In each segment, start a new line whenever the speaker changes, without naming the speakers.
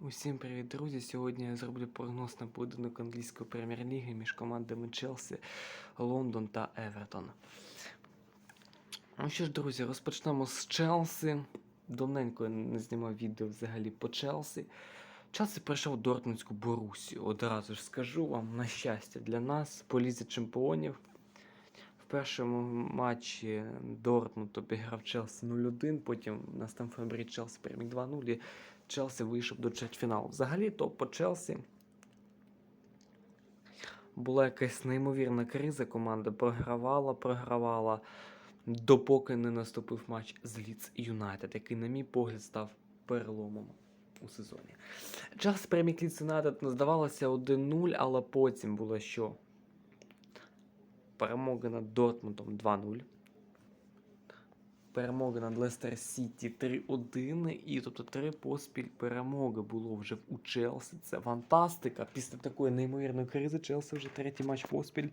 Усім привіт, друзі! Сьогодні я зроблю прогноз на поєдинок англійської прем'єр-ліги між командами Челсі, Лондон та Евертон. Ну що ж, друзі, розпочнемо з Челсі. Давненько я не знімав відео взагалі по Челсі. Челсі пройшов Дортмундську Борусію. Одразу ж скажу вам, на щастя для нас, по лізі чемпіонів. В першому матчі Дортмунд обіграв Челсі 0-1, потім на Стамфорд Челсі переміг 2-0. Челсі вийшов до чвертьфіналу. Взагалі, то по Челсі була якась неймовірна криза. Команда програвала, програвала, допоки не наступив матч з Ліц Юнайтед, який, на мій погляд, став переломом у сезоні. Челсі переміг Ліц Юнайтед здавалося 1-0, але потім було що? Перемога над Дортмундом 2-0 перемоги над Лестер Сіті 3-1. І тобто три поспіль перемоги було вже у Челсі. Це фантастика. Після такої неймовірної кризи Челсі вже третій матч поспіль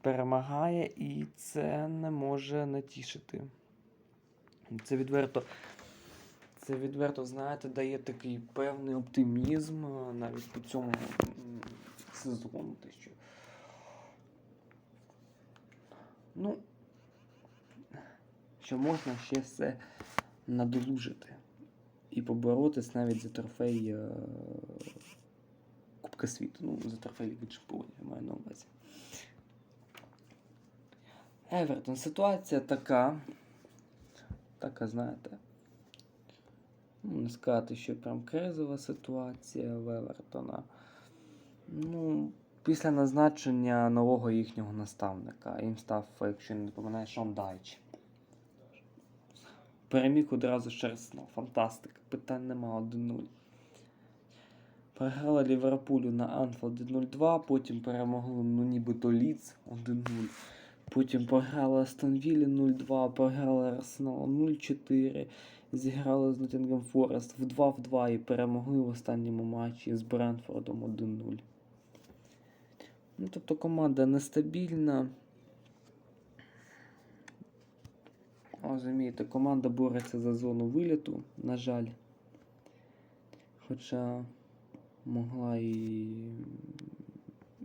перемагає, і це не може не тішити. Це відверто. Це відверто, знаєте, дає такий певний оптимізм е, навіть по цьому сезону. Те, що... Ну, що можна ще все надолужити і поборотись навіть за трофей е- Кубка світу. Ну, за трофей Ліги Чемпіонів, я маю на увазі. Евертон. Ситуація така. Така, знаєте. Ну, не сказати, що прям кризова ситуація в Евертона. Ну, після назначення нового їхнього наставника. Їм став, якщо не поминаю, Шон Дайч. Переміг одразу з Арсенал. Фантастика. Питань нема 1-0. Програла Ліверпулю на Анфілді 0-2, потім перемогли ну, нібито Ліц 1-0. Потім програли Астон Віллі 0-2, програли Арсенал 0-4, зіграли з Ноттінгем Форест в 2-2 і перемогли в останньому матчі з Брентфордом 1-0. Ну, тобто команда нестабільна. Розумієте, команда бореться за зону виліту, на жаль. Хоча могла і,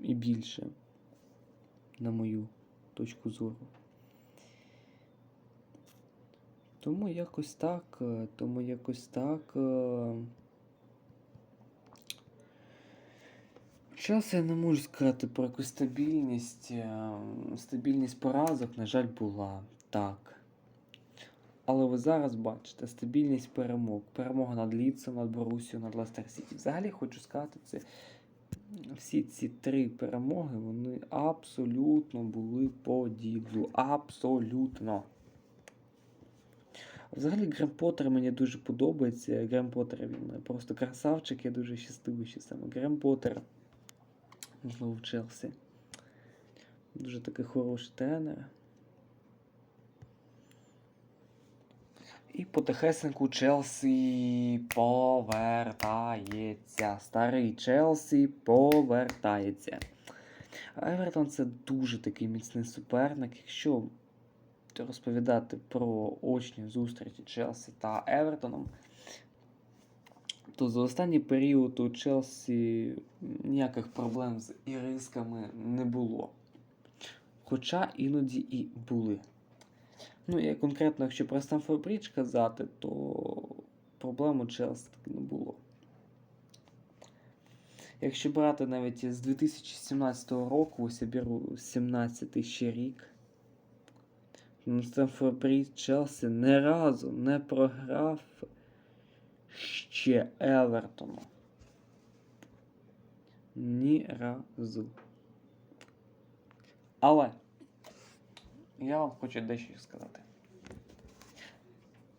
і більше, на мою точку зору. Тому якось так, е, тому якось так. е, Час я не можу сказати про якусь стабільність. е, Стабільність поразок, на жаль, була так. Але ви зараз бачите стабільність перемог. Перемога над Ліцем, над Борусією, над Лестер Сіті. Взагалі хочу сказати, це всі ці три перемоги вони абсолютно були по ділу. Абсолютно. Взагалі Грем Поттер мені дуже подобається. Грем Поттер він просто красавчик, я дуже щасливий, що саме Грем Поттер знову в Челсі. Дуже такий хороший тренер. І потихесеньку Челсі повертається. Старий Челсі повертається. Евертон це дуже такий міцний суперник. Якщо розповідати про очні зустрічі Челсі та Евертоном, то за останній період у Челсі ніяких проблем з ірисками не було. Хоча іноді і були. Ну, і конкретно, якщо про Стамфорд Брідж казати, то проблем у Челсі таки не було. Якщо брати навіть з 2017 року, ось я беру 17 ще рік, Стамфорд Брідж Челсі не разу не програв ще Евертону. Ні разу. Але я вам хочу дещо сказати.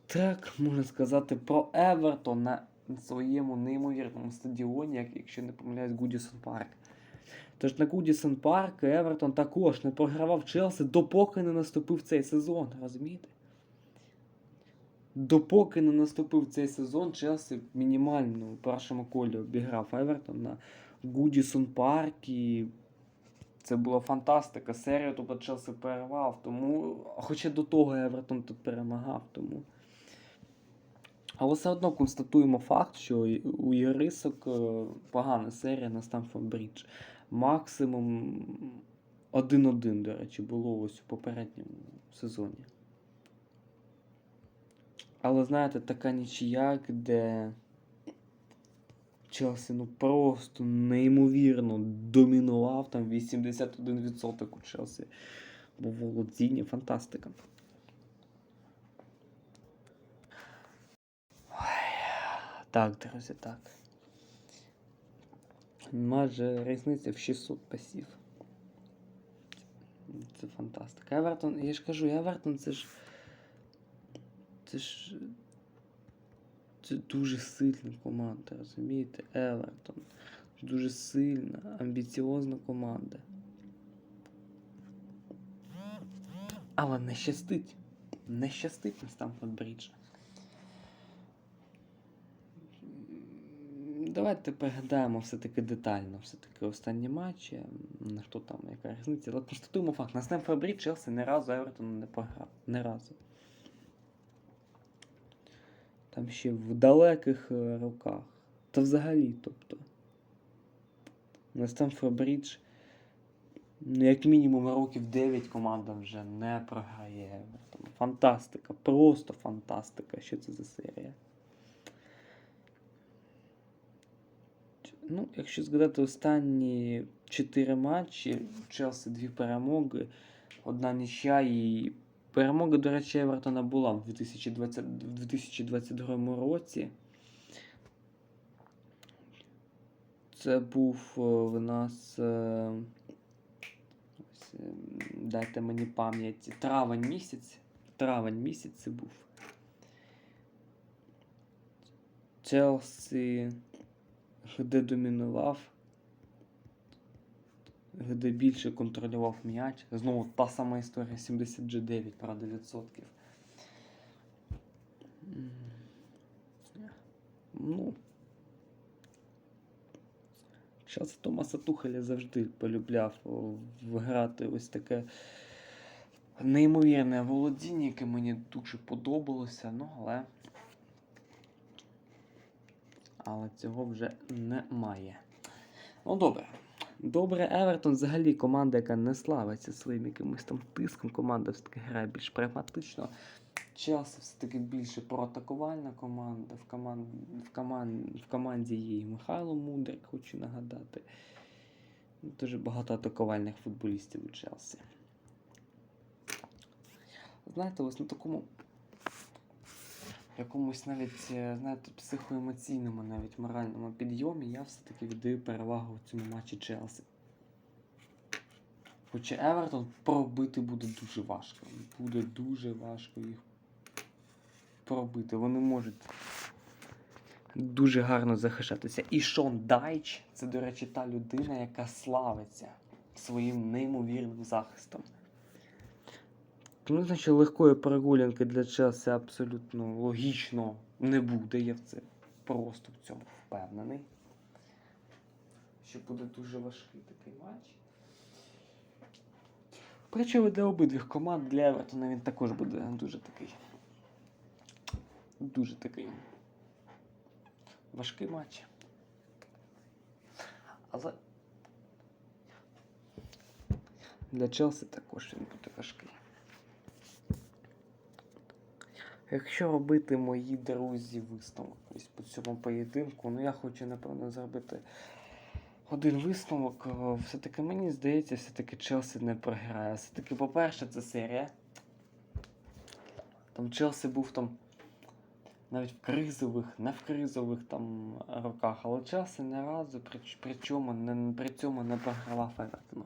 Так, можна сказати про Евертон на своєму неймовірному стадіоні, як, якщо не помиляюсь, Гудісон Парк. Тож на Гудісон Парк Евертон також не програвав Челсі, допоки не наступив цей сезон, розумієте? Допоки не наступив цей сезон, Челсі мінімально у першому колі обіграв Евертон на Гудісон Парк і це була фантастика. Серію тобто Челсі перервав. Тому, хоча до того Евертон тут перемагав. Тому. Але все одно констатуємо факт, що у Єрисок е, погана серія на Стамфорд Брідж. Максимум 1-1, до речі, було ось у попередньому сезоні. Але знаєте, така нічия, де Челсі ну просто неймовірно домінував, там 81% у Челсі. Був володіння, фантастика. Так, друзі, так. Майже різниця в 600 пасів. Це фантастика. Евертон, я ж кажу, Евертон це ж. Це ж. Це дуже сильна команда, розумієте? Евертон. Дуже сильна, амбіціозна команда. Але не щастить. Не щастить на Стамфорд Бріджа. Давайте пригадаємо все-таки детально, все-таки останні матчі, хто там, яка різниця. Але констатуємо факт, на Стемфорд Брідж Челсі не разу Евертону не програв. Не разу. Там ще в далеких е, роках. Та взагалі, тобто. На Стемфорд Брідж, ну, як мінімум років 9 команда вже не програє. Фантастика, просто фантастика. Що це за серія? Ну, якщо згадати останні 4 матчі, у Челсі дві перемоги, одна нічия і перемога, до речі, Евертона була в 2020, в 2022 році. Це був е, в нас. е, е, дайте мені пам'ять. Травень місяць. Травень місяць це був. Челсі де домінував, де більше контролював м'яч. Знову та сама історія 79, правда, відсотків. Ну. Час Томаса Тухеля завжди полюбляв о, вграти ось таке неймовірне володіння, яке мені дуже подобалося, ну але. Але цього вже немає. Ну, добре. Добре, Евертон взагалі команда, яка не славиться своїм якимось там тиском. Команда все-таки грає більш прагматично. Челсі все-таки більше проатакувальна команда. В, команд... в, команд... в команді є і Михайло Мудрик, хочу нагадати. Дуже багато атакувальних футболістів у Челсі. Знаєте, ось на такому якомусь навіть, е, знаєте, психоемоційному, навіть моральному підйомі, я все-таки віддаю перевагу цьому матчі Челсі. Хоча Евертон пробити буде дуже важко. Буде дуже важко їх пробити. Вони можуть дуже гарно захищатися. І Шон Дайч це, до речі, та людина, яка славиться своїм неймовірним захистом. Ну, значить, легкої прогулянки для Челсі абсолютно логічно не буде. Я в це просто в цьому впевнений. Що буде дуже важкий такий матч. Причому для обидвих команд для Евертона він також буде дуже такий. Дуже такий важкий матч. Але для Челсі також він буде важкий. Якщо робити мої друзі висновок ось по цьому поєдинку, ну я хочу, напевно, зробити один висновок. Все-таки мені здається, все-таки Челсі не програє. Все-таки, по-перше, це серія. Там Челсі був там навіть в кризових, не в кризових там роках, але Челсі не разу при, причому, не, при цьому не програвав Евертону.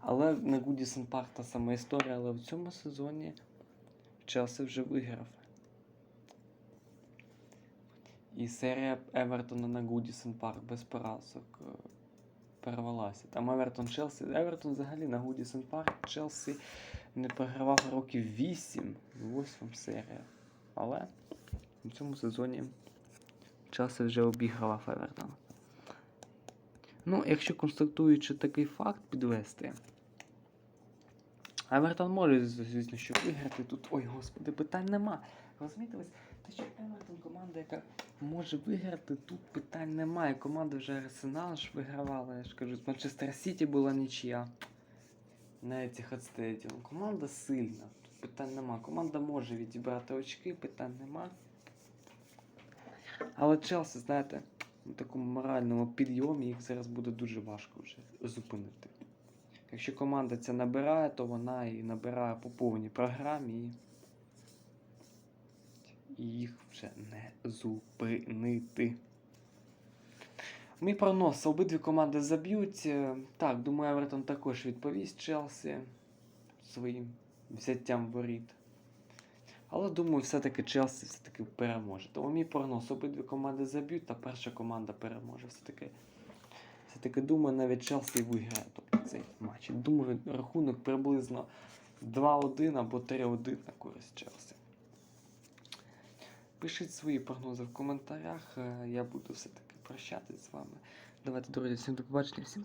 Але на Гудісон Парк та сама історія, але в цьому сезоні Челсі вже виграв. І серія Евертона на Гудісон Парк без поразок е, перервалася. Там Евертон Челсі. Евертон взагалі на Гудісон Парк Челсі не програвав років 8 в 8 серіях. Але в цьому сезоні Челсі вже обіграла Евертон. Ну, якщо констатуючи такий факт підвести. Евертон може, звісно, що виграти тут. Ой, господи, питань нема. Розумієте, ось Те, що Евертон команда, яка може виграти, тут питань немає. Команда вже Арсенал ж вигравала, я ж кажу, з Манчестер Сіті була нічия. На Etihad Stadium. Команда сильна, тут питань нема. Команда може відібрати очки, питань нема. Але Челсі, знаєте, на такому моральному підйомі їх зараз буде дуже важко вже зупинити. Якщо команда це набирає, то вона і набирає по повній програмі. І їх вже не зупинити. Мій прогноз, обидві команди заб'ють. Е, Так, думаю, Евертон також відповість Челсі своїм взяттям воріт. Але думаю, все-таки Челсі все-таки переможе. Тому мій прогноз, обидві команди заб'ють, та перша команда переможе. Все-таки, все-таки думаю, навіть Челсі виграє тобто, цей матч. Думаю, рахунок приблизно 2-1 або 3-1 на користь Челсі. Пишіть свої прогнози в коментарях. е, Я буду все-таки прощатись з вами. Давайте, друзі, всім до побачення, всім